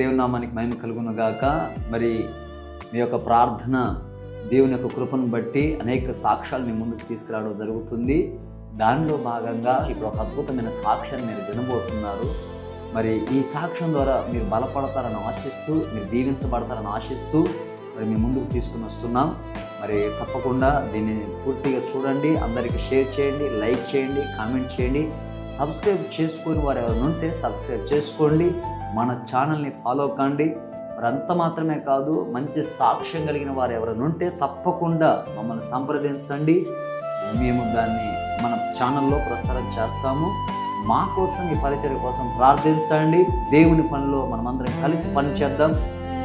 దేవుని నామానికి మహిమ కలుగును గాక. మరి మీ యొక్క ప్రార్థన దేవుని యొక్క కృపను బట్టి అనేక సాక్ష్యాలు మీ ముందుకు తీసుకురావడం జరుగుతుంది. దానిలో భాగంగా ఇప్పుడు ఒక అద్భుతమైన సాక్ష్యాన్ని మీరు వినబోతున్నారు. మరి ఈ సాక్ష్యం ద్వారా మీరు బలపడతారని ఆశిస్తూ మీరు దీవించబడతారని ఆశిస్తూ మరి మీ ముందుకు తీసుకుని వస్తున్నాం. మరి తప్పకుండా దీన్ని పూర్తిగా చూడండి అందరికీ షేర్ చేయండి లైక్ చేయండి కామెంట్ చేయండి. సబ్స్క్రైబ్ చేసుకుని వారు ఎవరైనా ఉంటే సబ్స్క్రైబ్ చేసుకోండి. మన ఛానల్ని ఫాలో కండి. మరి అంత మాత్రమే కాదు మంచి సాక్ష్యం కలిగిన వారు ఎవరైనా ఉంటే తప్పకుండా మమ్మల్ని సంప్రదించండి. మేము దాన్ని మన ఛానల్లో ప్రసారం చేస్తాము. మా కోసం ఈ పరిచయం కోసం ప్రార్థించండి. దేవుని పనిలో మనమందరం కలిసి పని చేద్దాం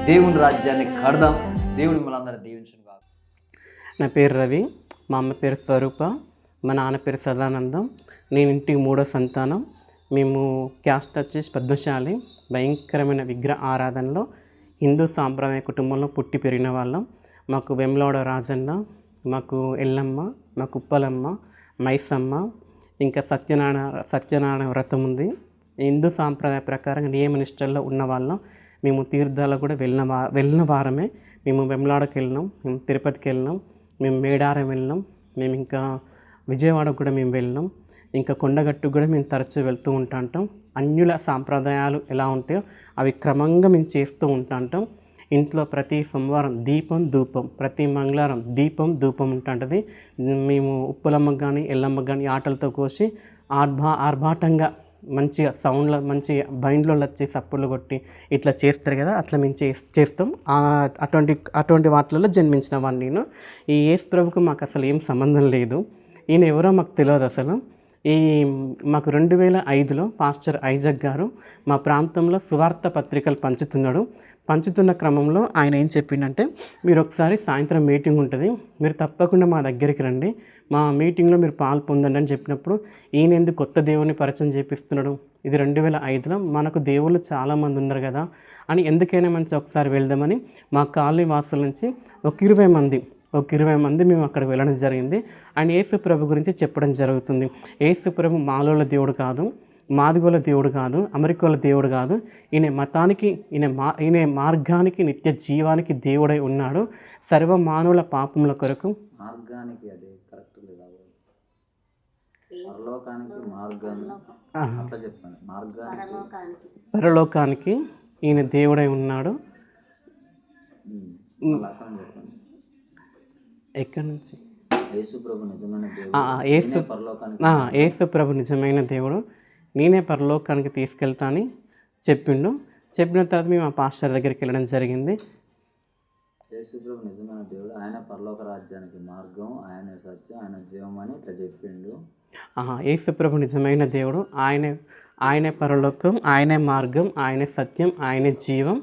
దేవుని రాజ్యాన్ని కడదాం. దేవుని మనందరం దీవించును కాదు నా పేరు రవి. మా అమ్మ పేరు స్వరూప. మా నాన్న పేరు సదానందం. నేను ఇంటికి మూడో సంతానం. మేము క్యాస్ట్ వచ్చేసి పద్మశాలి. భయంకరమైన విగ్రహ ఆరాధనలో హిందూ సాంప్రదాయ కుటుంబంలో పుట్టి పెరిగిన వాళ్ళం. మాకు వెమ్లవాడ రాజన్న మాకు ఎల్లమ్మ మాకు ఉప్పలమ్మ మైసమ్మ ఇంకా సత్యనారాయణ సత్యనారాయణ వ్రతం ఉంది. హిందూ సాంప్రదాయ ప్రకారం నియమ నిష్టల్లో ఉన్న వాళ్ళం. మేము తీర్థాలకు కూడా వెళ్ళిన వా వెళ్ళిన వారమే మేము వెమ్లాడకి వెళ్ళినాం మేము తిరుపతికి వెళ్ళినాం మేము మేడారం వెళ్ళినాం మేము ఇంకా విజయవాడకు కూడా మేము వెళ్ళినాం. ఇంకా కొండగట్టుకు కూడా మేము తరచూ వెళ్తూ ఉంటాంటాం అన్యుల సాంప్రదాయాలు ఎలా ఉంటాయో అవి క్రమంగా మేము చేస్తూ ఉంటాంటాం ఇంట్లో ప్రతి సోమవారం దీపం ధూపం ప్రతి మంగళవారం దీపం ధూపం ఉంటుంటుంది మేము ఉప్పులమ్మకు కానీ ఎల్లమ్మకు కానీ ఆటలతో కోసి ఆర్భా ఆర్భాటంగా మంచిగా సౌండ్లో మంచిగా బైండ్లో వచ్చి సప్పులు కొట్టి ఇట్లా చేస్తారు కదా అట్లా మేము చే చేస్తాం. అటువంటి అటువంటి వాటిలలో జన్మించిన వాడిని నేను. ఈ ఏసు ప్రభుకు మాకు అసలు ఏం సంబంధం లేదు. ఈయన ఎవరో మాకు తెలియదు అసలు. ఈ మాకు రెండు వేల ఐదులో పాస్టర్ ఐజక్ గారు మా ప్రాంతంలో సువార్త పత్రికలు పంచుతున్నాడు. పంచుతున్న క్రమంలో ఆయన ఏం చెప్పిండంటే మీరు ఒకసారి సాయంత్రం మీటింగ్ ఉంటుంది మీరు తప్పకుండా మా దగ్గరికి రండి. మా మీటింగ్లో మీరు పాలు పొందండి అని చెప్పినప్పుడు ఈయన ఎందుకు కొత్త దేవుని పరిచయం చేపిస్తున్నాడు? ఇది రెండు వేల ఐదులో మనకు దేవుళ్ళు చాలామంది ఉన్నారు కదా అని ఎందుకైనా మంచి ఒకసారి వెళ్దామని మా కాలనీ వాసుల నుంచి ఒక ఇరవై మంది ఒక ఇరవై మంది మేము అక్కడికి వెళ్ళడం జరిగింది. ఆయన యేసు ప్రభు గురించి చెప్పడం జరుగుతుంది. యేసు ప్రభు మాలోల దేవుడు కాదు మాదిగోల దేవుడు కాదు అమెరికాల దేవుడు కాదు. ఈయన మతానికి ఈయన మా ఈయన మార్గానికి నిత్య జీవానికి దేవుడై ఉన్నాడు. సర్వ మానవుల పాపముల కొరకు మార్గానికి అది కరెక్ట్ లేదా పరలోకానికి మార్గాన్ని ఆహా. అట్లా చెప్పండి. మార్గానికి పరలోకానికి. ఈయన దేవుడై ఉన్నాడు ఉమ్, మళ్ళా అక్కడ చెప్పండి ఎక్కడి నుంచి? యేసు ప్రభు నిజమైన దేవుడు. ప్రభు నిజమైన నేనే పరలోకానికి తీసుకెళ్తా అని చెప్పిండు. చెప్పిన తర్వాత మేము ఆ పాస్టర్ దగ్గరికి వెళ్ళడం జరిగింది. యేసు ప్రభు నిజమైన దేవుడు. ఆయన పరలోక రాజ్యానికి మార్గం ఆయన సత్యం ఆయన జీవం అని ఇట్లా చెప్పిండు. ఆహా, యేసు ప్రభు నిజమైన దేవుడు. ఆయనే ఆయనే పరలోకం ఆయనే మార్గం ఆయనే సత్యం ఆయనే జీవం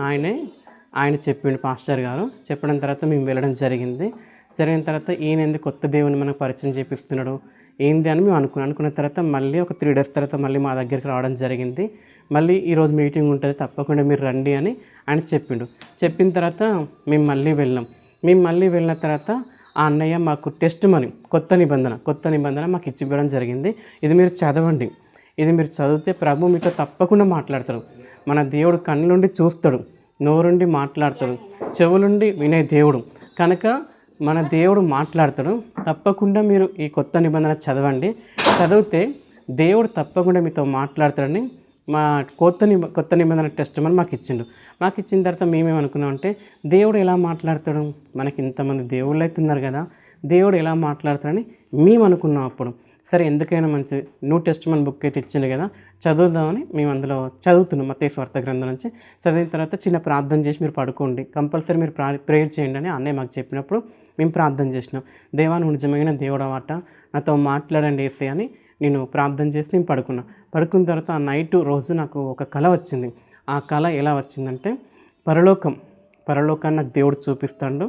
ఆయనే ఆయన చెప్పిండు పాస్టర్ గారు చెప్పడం తర్వాత మేము వెళ్ళడం జరిగింది. జరిగిన తర్వాత ఈయన ఎందుకు కొత్త దేవుని మనకు పరిచయం చేపిస్తున్నాడు. ఏంది అని మేము అనుకున్నాం. అనుకున్న తర్వాత మళ్ళీ ఒక త్రీ డేస్ తర్వాత మళ్ళీ మా దగ్గరికి రావడం జరిగింది. మళ్ళీ ఈరోజు మీటింగ్ ఉంటుంది. తప్పకుండా మీరు రండి అని ఆయన చెప్పిండు. చెప్పిన తర్వాత మేము మళ్ళీ వెళ్ళాం మేము మళ్ళీ వెళ్ళిన తర్వాత ఆ అన్నయ్య మాకు టెస్ట్ మనీ కొత్త నిబంధన కొత్త నిబంధన మాకు ఇచ్చి ఇవ్వడం జరిగింది. ఇది మీరు చదవండి. ఇది మీరు చదివితే ప్రభు మీతో తప్పకుండా మాట్లాడతాడు. మన దేవుడు కన్నులుండి చూస్తాడు. నోరుండి మాట్లాడతాడు చెవులుండి వినే దేవుడు. కనుక మన దేవుడు మాట్లాడతాడు. తప్పకుండా మీరు ఈ కొత్త నిబంధన చదవండి. చదివితే దేవుడు తప్పకుండా మీతో మాట్లాడతాడని మా కొత్త నిబ కొత్త నిబంధన టెస్ట్ అని మాకు ఇచ్చిండు. మాకు ఇచ్చిన తర్వాత మేమేమనుకున్నాం అంటే దేవుడు ఎలా మాట్లాడతాడు? మనకి ఇంతమంది దేవుళ్ళు అయితే ఉన్నారు కదా. దేవుడు ఎలా మాట్లాడతాడని మేము అనుకున్నాం అప్పుడు. సరే ఎందుకైనా మంచిది. న్యూ టెస్ట్ మన బుక్ అయితే ఇచ్చింది కదా చదువుదామని మేము అందులో చదువుతున్నాం. మతే స్వార్థ గ్రంథం నుంచి చదివిన తర్వాత చిన్న ప్రార్థన చేసి మీరు పడుకోండి. కంపల్సరీ మీరు ప్రా ప్రేయర్ చేయండి అని అన్నయ్య మాకు చెప్పినప్పుడు మేము ప్రార్థన చేసినాం. దేవా నువ్వు నిజమైన దేవుడు అన్నమాట నాతో మాట్లాడండి వేసే అని నేను ప్రార్థన చేసి నేను పడుకున్నా. పడుకున్న తర్వాత ఆ నైట్ రోజు నాకు ఒక కళ వచ్చింది. ఆ కళ ఎలా వచ్చిందంటే పరలోకం పరలోకాన్ని నాకు దేవుడు చూపిస్తాడు.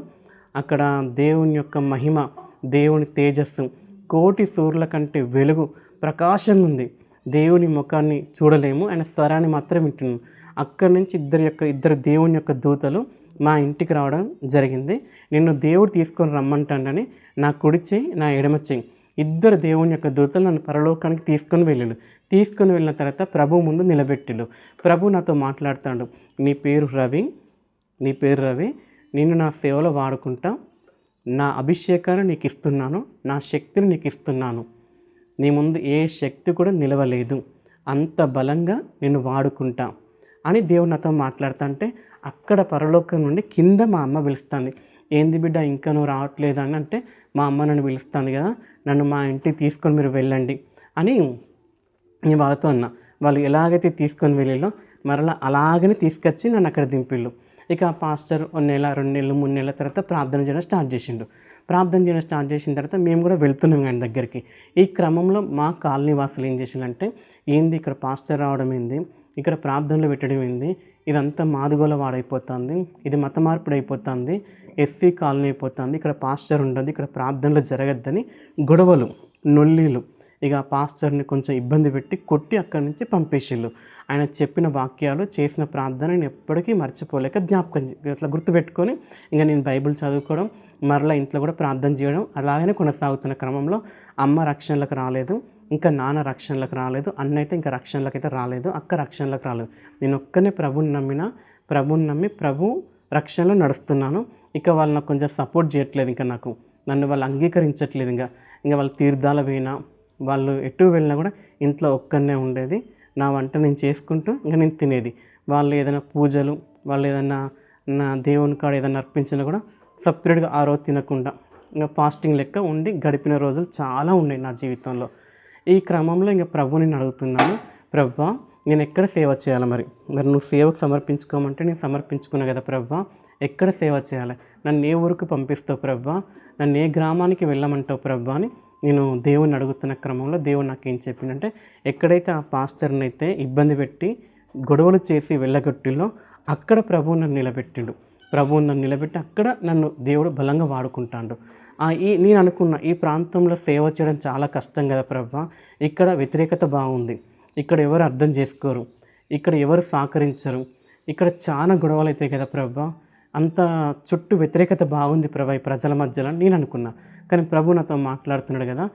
అక్కడ దేవుని యొక్క మహిమ దేవుని తేజస్సు కోటి సూర్యుల కంటే వెలుగు ప్రకాశంగా ఉంది. దేవుని ముఖాన్ని చూడలేము ఆయన స్వరాన్ని మాత్రం వింటున్నాం. అక్కడి నుంచి ఇద్దరు యొక్క ఇద్దరు దేవుని యొక్క దూతలు మా ఇంటికి రావడం జరిగింది. నిన్ను దేవుడు తీసుకొని రమ్మంటాడని నా కుడి చేయి నా ఎడమ చేయి. ఇద్దరు దేవుని యొక్క దూతలు నన్ను పరలోకానికి తీసుకొని వెళ్ళాడు తీసుకొని వెళ్ళిన తర్వాత ప్రభు ముందు నిలబెట్టిలు ప్రభు నాతో మాట్లాడుతాడు. నీ పేరు రవి నీ పేరు రవి. నిన్ను నా సేవలో వాడుకుంటా. నా అభిషేకాన్ని నీకు ఇస్తున్నాను నా శక్తిని నీకు ఇస్తున్నాను నీ ముందు ఏ శక్తి కూడా నిలవలేదు. అంత బలంగా నేను వాడుకుంటా అని దేవుడు నాతో మాట్లాడుతుంటే అక్కడ పరలోకం నుండి కింద మా అమ్మ పిలుస్తుంది. ఏంది బిడ్డ ఇంకా నువ్వు రావట్లేదు అని అంటే మా అమ్మ నన్ను పిలుస్తుంది కదా నన్ను మా ఇంటికి తీసుకొని మీరు వెళ్ళండి అని నేను వాళ్ళతో అన్నా. వాళ్ళు ఎలాగైతే తీసుకొని వెళ్ళిలో మరలా అలాగనే తీసుకొచ్చి నన్ను అక్కడ దింపిళ్ళు. ఇక పాస్టర్ ఒక నెల రెండు నెలలు మూడు నెలల తర్వాత ప్రార్థన చేయడం స్టార్ట్ చేసిండు. ప్రార్థన చేయడం స్టార్ట్ చేసిన తర్వాత మేము కూడా వెళ్తున్నాం ఆయన దగ్గరికి. ఈ క్రమంలో మా కాలనీ వాసులు ఏం చేసిందంటే ఏంది ఇక్కడ పాస్టర్ రావడం ఏంది? ఇక్కడ ప్రార్థనలు పెట్టడం ఏంది? ఇదంతా మాదిగోల వాడైపోతుంది. ఇది మత మార్పిడి అయిపోతుంది. ఎస్సీ కాలనీ అయిపోతుంది. ఇక్కడ పాస్టర్ ఉండదు. ఇక్కడ ప్రార్థనలు జరగద్దని గొడవలు నొల్లీలు ఇక పాస్టర్ని కొంచెం ఇబ్బంది పెట్టి కొట్టి అక్కడి నుంచి పంపేసిళ్ళు. ఆయన చెప్పిన వాక్యాలు చేసిన ప్రార్థన నేను ఎప్పటికీ మర్చిపోలేక జ్ఞాపకం ఇట్లా గుర్తుపెట్టుకొని ఇంకా నేను బైబిల్ చదువుకోవడం మరలా ఇంట్లో కూడా ప్రార్థన చేయడం అలాగనే కొనసాగుతున్న క్రమంలో అమ్మ రక్షణలకు రాలేదు ఇంకా నాన్న రక్షణలకు రాలేదు అన్న అయితే ఇంకా రక్షణలకు అయితే రాలేదు అక్క రక్షణలకు రాలేదు. నేను ఒక్కనే ప్రభుని నమ్మిన ప్రభుని నమ్మి ప్రభు రక్షణలో నడుస్తున్నాను. ఇక వాళ్ళు నాకు కొంచెం సపోర్ట్ చేయట్లేదు ఇంకా నాకు. నన్ను వాళ్ళు అంగీకరించట్లేదు ఇంకా. ఇంకా వాళ్ళు తీర్థాల పోయినా వాళ్ళు ఎటు వెళ్ళినా కూడా ఇంట్లో ఒక్కనే ఉండేది. నా వంట నేను చేసుకుంటూ ఇంకా నేను తినేది. వాళ్ళు ఏదైనా పూజలు వాళ్ళు ఏదైనా నా దేవుని కాడ ఏదైనా అర్పించినా కూడా సపరేట్గా ఆ రోజు తినకుండా ఇంకా ఫాస్టింగ్ లెక్క ఉండి గడిపిన రోజులు చాలా ఉన్నాయి నా జీవితంలో. ఈ క్రమంలో ఇంకా ప్రభుని నేను అడుగుతున్నాను. ప్రభా నేను ఎక్కడ సేవ చేయాలి మరి? మరి నువ్వు సేవకు సమర్పించుకోమంటే నేను సమర్పించుకున్నా కదా ప్రభా ఎక్కడ సేవ చేయాలి? నన్ను ఏ ఊరికి పంపిస్తావు ప్రభా? నన్ను ఏ గ్రామానికి వెళ్ళమంటావు ప్రభా? అని నేను దేవుని అడుగుతున్న క్రమంలో దేవుడు నాకు ఏం చెప్పిందంటే ఎక్కడైతే ఆ పాస్టర్ని అయితే ఇబ్బంది పెట్టి గొడవలు చేసి వెళ్ళగొట్టిలో అక్కడ ప్రభువు నన్ను నిలబెట్టిండు. ప్రభువు నన్ను నిలబెట్టి అక్కడ నన్ను దేవుడు బలంగా వాడుకుంటాడు. ఈ నేను అనుకున్న ఈ ప్రాంతంలో సేవ చేయడం చాలా కష్టం కదా ప్రభా. ఇక్కడ వ్యతిరేకత బాగుంది. ఇక్కడ ఎవరు అర్థం చేసుకోరు. ఇక్కడ ఎవరు సహకరించరు. ఇక్కడ చాలా గొడవలు అవుతాయి కదా ప్రభా. అంత చుట్టూ వ్యతిరేకత బాగుంది ప్రభా ఈ ప్రజల మధ్యలో. నేను అనుకున్నా. కానీ ప్రభు నాతో మాట్లాడుతున్నాడు కదా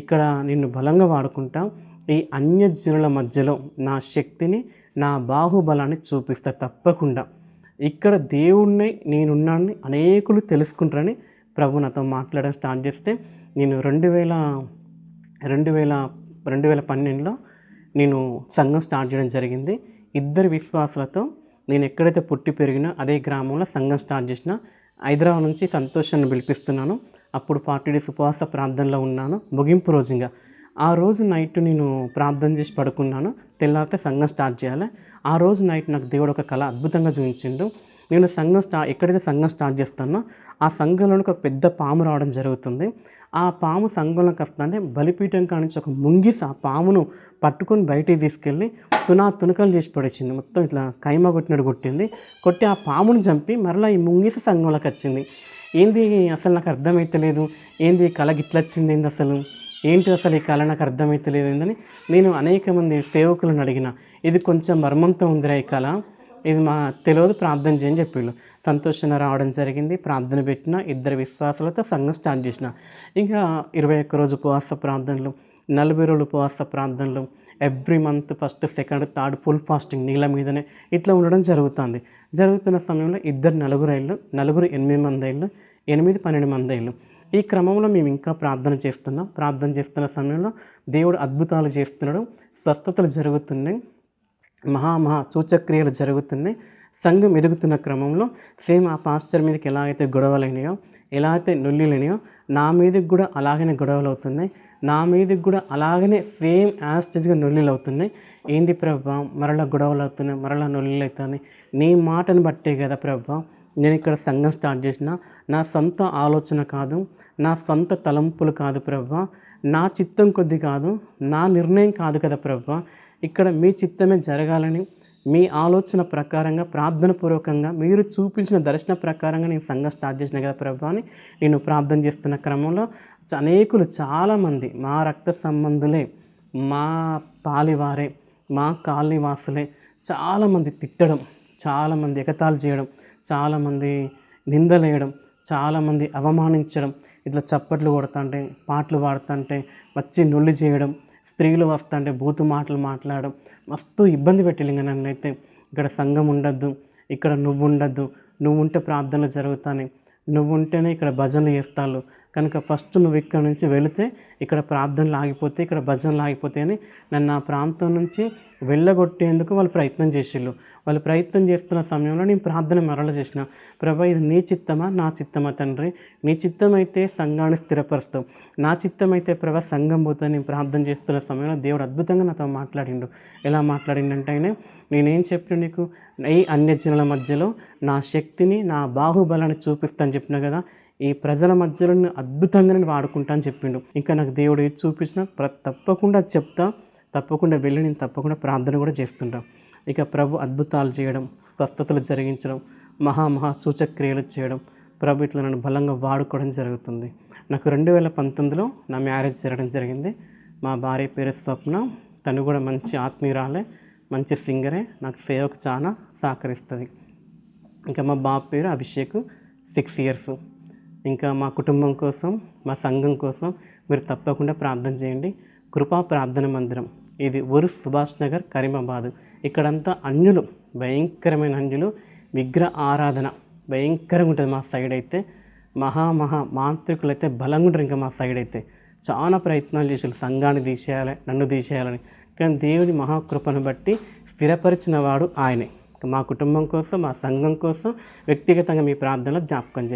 ఇక్కడ నిన్ను బలంగా వాడుకుంటా. ఈ అన్యజనుల మధ్యలో నా శక్తిని నా బాహుబలాన్ని చూపిస్తా తప్పకుండా. ఇక్కడ దేవుణ్ణి నేనున్నానని అనేకులు తెలుసుకుంటారని ప్రభు నాతో మాట్లాడడం స్టార్ట్ చేస్తే నేను రెండు వేల రెండు వేల రెండు వేల పన్నెండులో నేను సంఘం స్టార్ట్ చేయడం జరిగింది. ఇద్దరు విశ్వాసులతో నేను ఎక్కడైతే పుట్టి పెరిగినా అదే గ్రామంలో సంఘం స్టార్ట్ చేసిన హైదరాబాద్ నుంచి సంతోషాన్ని పిలిపిస్తున్నాను. అప్పుడు ఫార్టీ డేస్ ఉపవాస ప్రార్థనలో ఉన్నాను. ముగింపు రోజు ఇంకా ఆ రోజు నైట్ నేను ప్రార్థన చేసి పడుకున్నాను. తెల్లారితే సంఘం స్టార్ట్ చేయాలి. ఆ రోజు నైట్ నాకు దేవుడు ఒక కళ అద్భుతంగా చూపించిండు. నేను సంఘం స్టా ఎక్కడైతే సంఘం స్టార్ట్ చేస్తానో ఆ సంఘంలోని ఒక పెద్ద పాము రావడం జరుగుతుంది. ఆ పాము సంఘంలోకి వస్తుందంటే బలిపీఠం కానించి ఒక ముంగిస ఆ పామును పట్టుకొని బయటికి తీసుకెళ్ళి తునా తునకలు చేసి పడేసింది. మొత్తం ఇట్లా కైమ కొట్టినట్టు కొట్టింది. కొట్టి ఆ పామును చంపి మరలా ఈ ముంగిస సంఘంలోకి వచ్చింది. ఏంది అసలు నాకు అర్థమైతలేదు. ఏంది కళ గిట్ల వచ్చింది ఏంది అసలు? ఏంటి అసలు ఈ కళ నాకు అర్థమైతలేదు ఏందని నేను అనేక మంది సేవకులను అడిగిన. ఇది కొంచెం మర్మంతో ఉందిరా ఈ కళ. ఇది మా తెలియదు ప్రార్థన చేయని చెప్పిళ్ళు. సంతోషంగా రావడం జరిగింది. ప్రార్థన పెట్టిన ఇద్దరు విశ్వాసాలతో సంఘం స్టార్ట్ చేసిన. ఇంకా ఇరవై ఒక్క రోజు ఉపవాస ప్రార్థనలు నలభై రోజులు ఉపవాస ప్రార్థనలు every month first second third full fasting నీళ్ళ మీదనే ఇట్లా ఉండడం జరుగుతుంది. జరుగుతున్న సమయంలో ఇద్దరు నలుగురు ఏళ్ళు నలుగురు ఎనిమిది మంది ఏళ్ళు ఎనిమిది పన్నెండు మంది ఏళ్ళు ఈ క్రమంలో మేము ఇంకా ప్రార్థన చేస్తున్నాం. ప్రార్థన చేస్తున్న సమయంలో దేవుడు అద్భుతాలు చేస్తున్నాడు. స్వస్థతలు జరుగుతున్నాయి. మహా మహా సూచక్రియలు జరుగుతున్నాయి. సంఘం ఎదుగుతున్న క్రమంలో సేమ్ ఆ పాస్టర్ మీదకి ఎలా అయితే గొడవలైనాయో ఎలా అయితే నొల్లిలైనాయో నా మీదకి కూడా అలాగనే గొడవలు అవుతున్నాయి. నా మీదకి కూడా అలాగనే సేమ్ యాస్టేజ్గా నొల్లిలు అవుతున్నాయి. ఏంది ప్రభా? మరలా గొడవలు అవుతున్నాయి మరలా నొల్లిలు అవుతున్నాయి. నీ మాటను బట్టే కదా ప్రభా నేను ఇక్కడ సంఘం స్టార్ట్ చేసిన. నా సొంత ఆలోచన కాదు నా సొంత తలంపులు కాదు ప్రభా. నా చిత్తం కొద్ది కాదు నా నిర్ణయం కాదు కదా ప్రభా. ఇక్కడ మీ చిత్తమే జరగాలని మీ ఆలోచన ప్రకారంగా ప్రార్థన పూర్వకంగా మీరు చూపించిన దర్శన ప్రకారంగా నేను సంఘం స్టార్ట్ చేసిన కదా ప్రభా అని నేను ప్రార్థన చేస్తున్న క్రమంలో అనేకులు చాలామంది మా రక్త సంబంధులే మా పాలివారే మా కాలనీవాసులే చాలామంది తిట్టడం చాలామంది ఎగతాళి చేయడం చాలామంది నిందలేయడం చాలామంది అవమానించడం ఇట్లా చప్పట్లు కొడుతుంటే పాటలు పాడుతుంటే వచ్చి నొల్లి చేయడం స్త్రీలు వస్తుంటే బూతు మాటలు మాట్లాడడం మస్తు ఇబ్బంది పెట్టింది ఇంకా నన్ను అయితే ఇక్కడ సంఘం ఉండద్దు ఇక్కడ నువ్వు ఉండద్దు నువ్వు ఉంటే ప్రార్థనలు జరుగుతాయి నువ్వు ఉంటేనే ఇక్కడ భజనలు చేస్తాను కనుక ఫస్ట్ నువ్వు ఇక్కడ నుంచి వెళితే ఇక్కడ ప్రార్థనలు ఆగిపోతే ఇక్కడ భజనలు ఆగిపోతే అని నన్ను ఆ ప్రాంతం నుంచి వెళ్ళగొట్టేందుకు వాళ్ళు ప్రయత్నం చేసిళ్ళు. వాళ్ళు ప్రయత్నం చేస్తున్న సమయంలో నేను ప్రార్థన మరల చేసిన ప్రభా ఇది నీ చిత్తమా? నా చిత్తమా తండ్రి? నీ చిత్తమైతే సంఘాన్ని స్థిరపరుస్తావు. నా చిత్తమైతే ప్రభా సంఘం పోతా నేను ప్రార్థన చేస్తున్న సమయంలో దేవుడు అద్భుతంగా నాతో మాట్లాడిండు. ఎలా మాట్లాడిండంటే ఆయన నేనేం చెప్పిన నీకు ఈ అన్యజనుల మధ్యలో నా శక్తిని నా బాహుబలాన్ని చూపిస్తాను చెప్పిన కదా ఈ ప్రజల మధ్యలో నేను అద్భుతంగా నేను వాడుకుంటా అని చెప్పిండు. ఇంకా నాకు దేవుడు ఏది చూపించినా ప్ర తప్పకుండా చెప్తా తప్పకుండా వెళ్ళి నేను తప్పకుండా ప్రార్థన కూడా చేస్తుంటా. ఇక ప్రభు అద్భుతాలు చేయడం స్వస్థతలు జరిగించడం మహా మహా సూచక్రియలు చేయడం ప్రభు ఇట్లా నన్ను బలంగా వాడుకోవడం జరుగుతుంది. నాకు రెండు వేల పంతొమ్మిదిలో నా మ్యారేజ్ జరగడం జరిగింది. మా భార్య పేరు స్వప్న. తను కూడా మంచి ఆత్మీయురాలే మంచి సింగరే. నాకు సేవకు చాలా సహకరిస్తుంది. ఇంకా మా బాబు పేరు అభిషేక్ సిక్స్ ఇయర్స్. ఇంకా మా కుటుంబం కోసం మా సంఘం కోసం మీరు తప్పకుండా ప్రార్థన చేయండి. కృపా ప్రార్థన మందిరం. ఇది ఒరు సుభాష్ నగర్ కరీమాబాద్ ఇక్కడంతా అన్యులు భయంకరమైన అన్యులు. విగ్రహ ఆరాధన భయంకరంగా ఉంటుంది మా సైడ్ అయితే. మహా మహా మాంత్రికులు అయితే బలంగా ఉంటారు ఇంకా మా సైడ్ అయితే. చాలా ప్రయత్నాలు చేశారు. సంఘాన్ని తీసేయాలి నన్ను తీసేయాలని. కానీ దేవుని మహాకృపను బట్టి స్థిరపరిచిన వాడు ఆయనే. మా కుటుంబం కోసం మా సంఘం కోసం వ్యక్తిగతంగా మీ ప్రార్థనలో జ్ఞాపకం చేస్తాను.